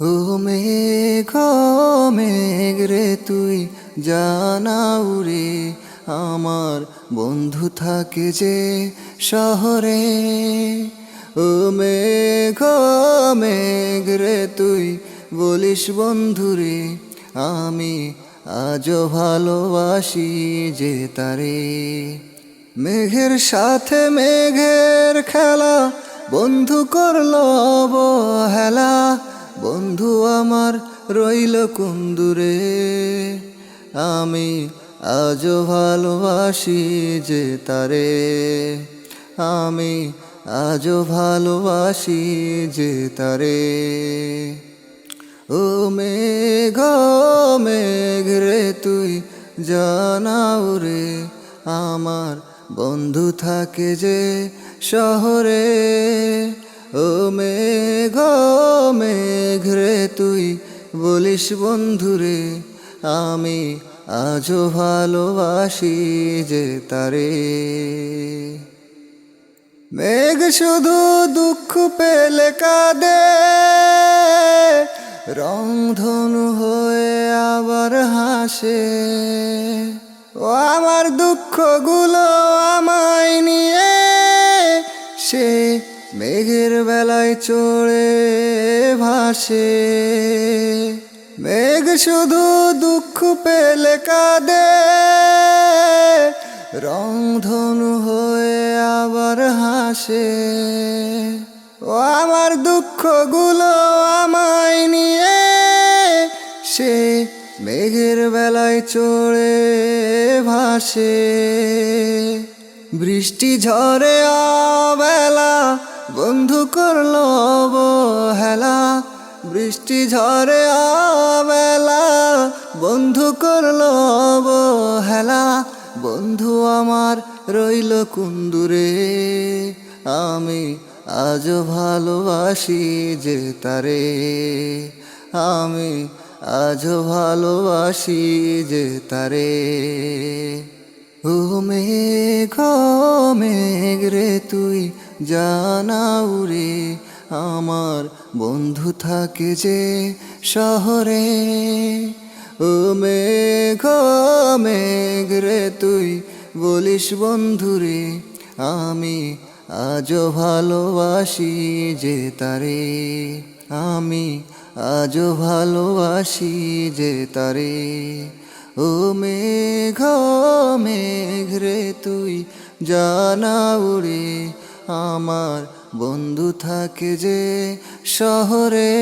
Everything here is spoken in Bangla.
ও মেঘ মেঘ রে, তুই জানা উড়ে আমার বন্ধু থাকে যে শহরে। ও মেঘ মেঘ রে, তুই বলিস বন্ধুরে আমি আজও ভালোবাসি যে তারে। মেঘের সাথে মেঘের খেলা বন্ধু করল বন্ধু রইল কুন্দুরে, আমি আজও ভালোবাসি যে তারে। আমি আজও ভালোবাসি যে তারে। ও মেঘ মেঘ রে, তুই জানাও রে, আমার বন্ধু থাকে যে শহরে। ও মেঘ মেঘ রে, তুই বলিস বন্ধুরে, আমি আজও ভালোবাসি যে তারে। মেঘ শুধু দুঃখ পেলে কাঁদে রংধনু হয়ে আবার হাসে। ও আমার দুঃখগুলো আমায় নিয়ে, সে মেঘের বেলায় চড়ে ভাসে। মেঘ শুধু দুঃখ পেলে কাঁদে। রংধনু হয়ে আবার হাসে। ও আমার দুঃখগুলো আমায় নিয়ে, সে মেঘের বেলায় চড়ে ভাসে। বৃষ্টি ঝরে বেলা বন্ধু করল অবহেলা, বৃষ্টি ঝরে আবেলা। বন্ধু করল অবহেলা, বন্ধু আমার রইল কুন্দুরে। আমি আজও ভালোবাসি যে তারে। আমি আজও ভালোবাসি যে তারে। ও মেঘ মেঘ রে তুই জানাও রে, আমার বন্ধু থাকে যে শহরে। ও মেঘ মেঘ রে, তুই বলিস বন্ধুরে আমি আজও ভালোবাসি যে তারে। আমি আজও ভালোবাসি যে তারে। ও মেঘ মেঘ রে, তুই জানা উড়ে আমার বন্ধু থাকে যে শহরে।